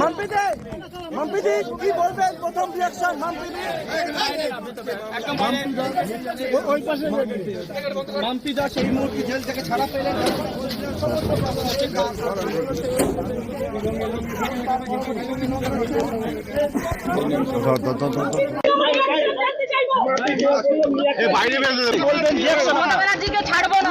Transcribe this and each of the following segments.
মাম্পিদি মাম্পিদি কি বলবেন প্রথম রিয়াকশন মাম্পিদি ওই পাশে মাম্পিদা সেই মুহূর্তে জেল থেকে ছাড়া পেলেন মমতা ব্যানার্জিকে ছাড়বো না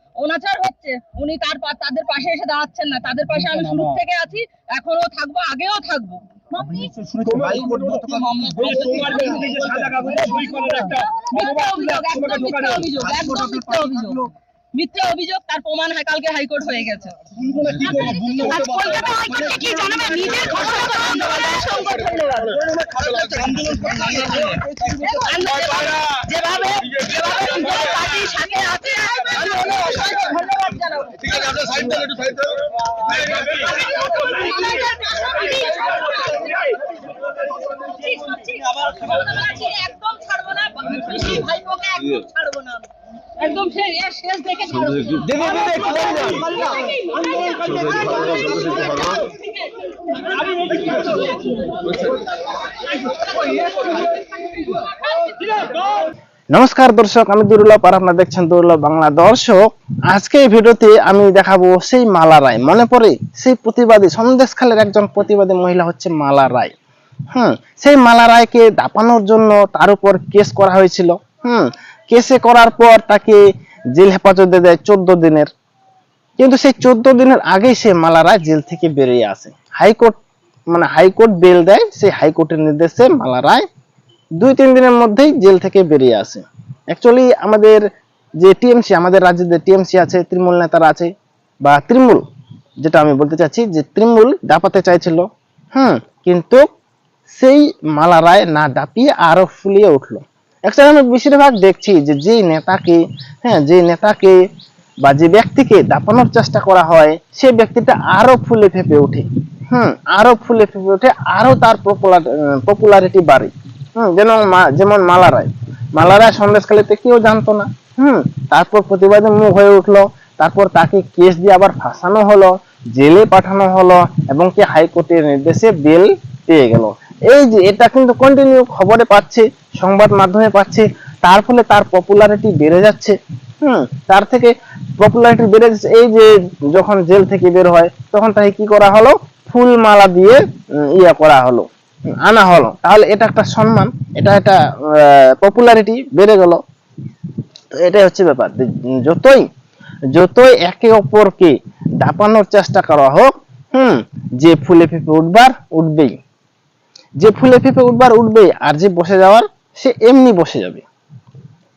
অনাচার হচ্ছে উনি তার তাদের পাশে এসে দাঁড়াচ্ছেন না তাদের পাশে আমি শুরু থেকে আছি এখনও থাকব আগেও থাকব মিথ্যা অভিযোগ তার প্রমাণ হয় কালকে হাইকোর্ট হয়ে গেছে কলকাতা ধন্যবাদ জানাব একদম ছাড়বো না ভাইপোকে একদম ছাড়বো না আমি। একদম শেষ এর শেষ দেখে ছাড়বো নমস্কার দর্শক, আমি দুর্লভ আর আপনারা দেখছেন দুর্লভ বাংলা দর্শক। আজকে এই ভিডিওতে আমি দেখাবো সেই মালা রায়। মনে পড়ে সেই প্রতিবাদী, সন্দেশখালের একজন প্রতিবাদী মহিলা হচ্ছে মালা রায়। হুম, সেই মালা রায়কে দাপানোর জন্য তার উপর কেস করা হয়েছিল। হুম, কেসে করার পর তাকে জেল হেফাজতে দেয় চোদ্দ দিনের। কিন্তু সেই চোদ্দ দিনের আগেই সে মালা রায় জেল থেকে বেরিয়ে আসে। হাইকোর্ট মানে হাইকোর্ট বেল দেয়, সেই হাইকোর্টের নির্দেশে মালা রায় দুই, তিন দিনের মধ্যেই জেল থেকে বেরিয়ে আসে। অ্যাকচুয়ালি আমাদের যে টিএমসি আমাদের রাজ্যে যে টিএমসি আছে, তৃণমূল নেতারা আছে, বা তৃণমূল, যেটা আমি বলতে চাচ্ছি যে তৃণমূল ডাপাতে চাইছিল, হুম, কিন্তু সেই মালা রায় না ডাপিয়ে আরও ফুলিয়ে উঠল। অ্যাকচুয়ালি আমি বেশিরভাগ দেখছি যে যেই নেতাকে হ্যাঁ যে নেতাকে বা যে ব্যক্তিকে দাপানোর চেষ্টা করা হয়, সে ব্যক্তিটা আরও ফুলে ফেপে ওঠে। হুম, আরও ফুলে ফেপে ওঠে, আরও তার পপুলার পপুলারিটি বাড়ে। হুম, যেমন মালারায় মালারায় সন্দেশখালীতে কেউ জানতো না। হুম, তারপর প্রতিবাদে মুখ হয়ে উঠল। তারপর তাকে কেস দিয়ে আবার ফাঁসানো হলো, জেলে পাঠানো হলো এবং কি হাইকোর্টের নির্দেশে বেল পেয়ে গেল। এই যে, এটা কিন্তু কন্টিনিউ খবরে পাচ্ছে, সংবাদ মাধ্যমে পাচ্ছে। তার ফলে তার পপুলারিটি বেড়ে যাচ্ছে। হুম, তার থেকে পপুলারিটি বেড়ে যাচ্ছে। এই যে, যখন জেল থেকে বের হয়, তখন তাকে কি করা হলো? ফুল মালা দিয়ে ইয়ে করা হলো। আনা হলো। তাহলে এটা একটা সম্মান, এটা একটা পপুলারিটি বেড়ে গেল। তো এটাই হচ্ছে ব্যাপার। যতই যতই একে অপরকে দাপানোর চেষ্টা করা হোক, হুম, যে ফুলে ফেপে উঠবার, উঠবেই। যে ফুলে ফেপে উঠবার, উঠবেই। আর যে বসে যাওয়ার, সে এমনি বসে যাবে।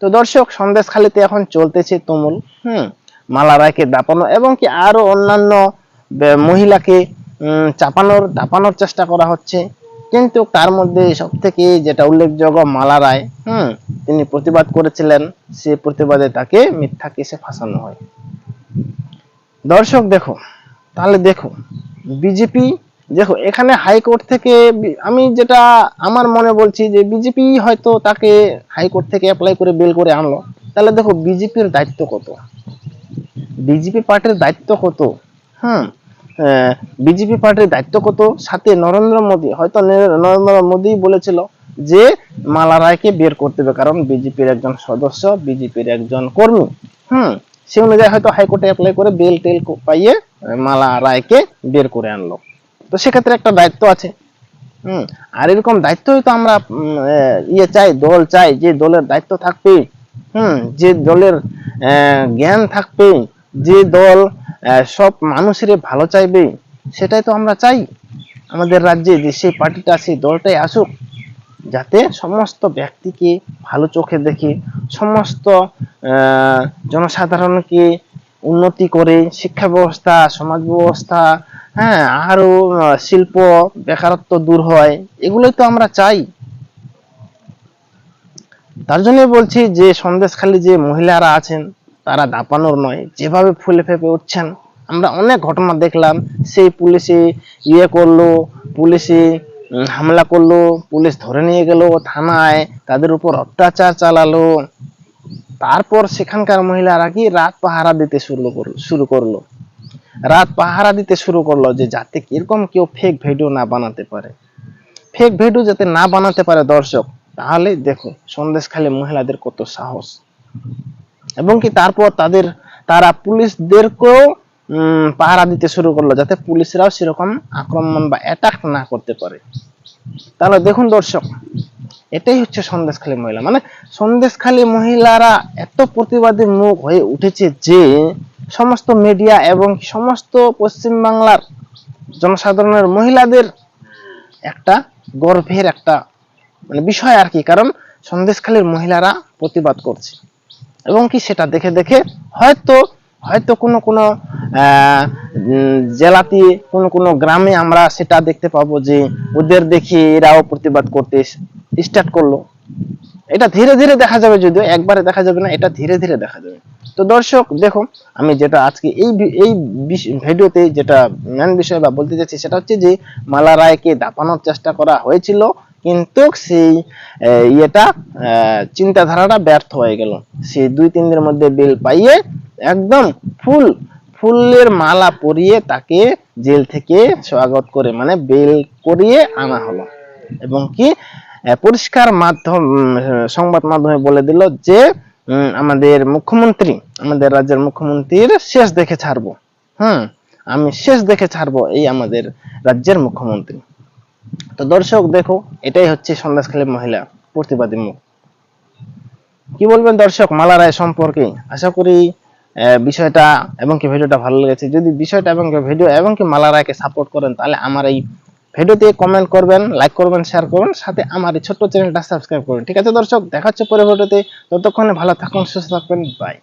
তো দর্শক সন্দেশখালিতে এখন চলতেছে তুমুল, হুম মালা রায়কে দাপানো এবং কি আরও অন্যান্য মহিলাকে চাপানোর, দাপানোর চেষ্টা করা হচ্ছে। কিন্তু তার মধ্যে সব থেকে যেটা উল্লেখযোগ্য মালা রায়, হুম, তিনি প্রতিবাদ করেছিলেন, সে প্রতিবাদে তাকে মিথ্যা কেসে ফাঁসানো হয়। দর্শক দেখো, তাহলে দেখো, বিজেপি, দেখো, এখানে হাইকোর্ট থেকে আমি যেটা আমার মনে বলছি যে বিজেপি হয়তো তাকে হাইকোর্ট থেকে অ্যাপ্লাই করে বেল করে আনলো। তাহলে দেখো, বিজেপির দায়িত্ব কত? বিজেপি পার্টির দায়িত্ব কত? হুম বিজেপি পার্টির দায়িত্ব কত? সাথে নরেন্দ্র মোদী। হয়তো নরেন্দ্র মোদী বলেছিল যে মালা রায়কে বের করতে হবে, কারণ বিজেপির একজন সদস্য, বিজেপির একজন কর্মী। হুম, সে অনুযায়ী হয়তো হাইকোর্টে অ্যাপ্লাই করে বেল টেল পাইয়ে মালা রায়কে বের করে আনলো। তো সেক্ষেত্রে একটা দায়িত্ব আছে। হুম, আর এরকম দায়িত্ব তো আমরা ইয়ে চাই, দল চাই, যে দলের দায়িত্ব থাকবে হুম, যে দলের জ্ঞান থাকবে যে দল সব মানুষের ভালো চাইবে সেটাই তো আমরা চাই। আমাদের রাজ্যে যে সেই পার্টিটা সেই দলটাই আসুক যাতে সমস্ত ব্যক্তিকে ভালো চোখে দেখে সমস্ত জনসাধারণকে উন্নতি করে শিক্ষা ব্যবস্থা সমাজ ব্যবস্থা হ্যাঁ আরও আহ, শিল্প বেকারত্ব দূর হয় এগুলোই তো আমরা চাই। তার জন্য বলছি যে সন্দেশখালী যে মহিলারা আছেন তারা দাপানোর নয়। যেভাবে ফুলে ফেপে উঠছেন, আমরা অনেক ঘটনা দেখলাম। সেই পুলিশে ইয়ে করল, পুলিশে হামলা করল, পুলিশ ধরে নিয়ে গেল থানায়, তাদের উপর অত্যাচার চালালো। তারপর সেখানকার মহিলারা কি রাত পাহারা দিতে শুরু করল শুরু করল। রাত পাহারা দিতে শুরু করল যে, যাতে কীরকম কেউ ফেক ভিডিও না বানাতে পারে। ফেক ভিডিও যাতে না বানাতে পারে দর্শক, তাহলে দেখো, সন্দেশখালী মহিলাদের কত সাহস। এবং কি তারপর তাদের, তারা পুলিশদেরকেও পাহারা দিতে শুরু করল যাতে পুলিশরাও সেরকম আক্রমণ বা অ্যাটাক না করতে পারে। তাহলে দেখুন দর্শক, এটাই হচ্ছে সন্দেশখালী মহিলা। মানে সন্দেশখালী মহিলারা এত প্রতিবাদী মুখ হয়ে উঠেছে যে, সমস্ত মিডিয়া এবং সমস্ত পশ্চিম বাংলার জনসাধারণের মহিলাদের একটা গর্ভের একটা মানে বিষয় আর কি। কারণ সন্দেশখালীর মহিলারা প্রতিবাদ করছে। এবং কি সেটা দেখে দেখে হয়তো হয়তো কোনো কোনো জেলাতে কোনো কোনো গ্রামে আমরা সেটা দেখতে পাবো যে ওদের দেখে এরাও প্রতিবাদ করতে স্টার্ট করল। এটা ধীরে ধীরে দেখা যাবে যদিও, একবারে দেখা যাবে না, এটা ধীরে ধীরে দেখা যাবে। তো দর্শক, দেখো, আমি যেটা আজকে এই এই ভিডিওতে যেটা মেন বিষয় বা বলতে চাচ্ছি সেটা হচ্ছে যে মালা রায়কে দাপানোর চেষ্টা করা হয়েছিল। কিন্তু সেই ইয়েটা চিন্তাধারাটা ব্যর্থ হয়ে গেল। সেই দুই, তিন দিনের মধ্যে বিল পাইয়ে একদম ফুল, ফুলের মালা পরিয়ে তাকে জেল থেকে স্বাগত করে মানে বেল করিয়ে আনা হলো। এবং কি পরিষ্কার মাধ্যম, সংবাদ মাধ্যমে বলে দিল যে আমাদের মুখ্যমন্ত্রী, আমাদের রাজ্যের মুখ্যমন্ত্রীর শেষ দেখে ছাড়বো। হুম, আমি শেষ দেখে ছাড়বো এই আমাদের রাজ্যের মুখ্যমন্ত্রী। তো দর্শক, দেখো, এটাই হচ্ছে সন্দেশখালী মহিলা প্রতিবাদী মুখ। কি বলবেন দর্শক, মালা রায় সম্পর্কে? আশা করি বিষয়টা এবং কি ভিডিওটা ভালো লেগেছে। যদি বিষয়টা এবং ভিডিও এবং কি মালা রায়কে সাপোর্ট করেন, তাহলে আমার এই ভিডিওতে কমেন্ট করবেন লাইক করবেন শেয়ার করবেন, সাথে আমার এই ছোট্ট চ্যানেলটা সাবস্ক্রাইব করবেন। ঠিক আছে দর্শক, দেখা হচ্ছে পরে ভিডিওতে ততক্ষণে ভালো থাকুন, সুস্থ থাকবেন বাই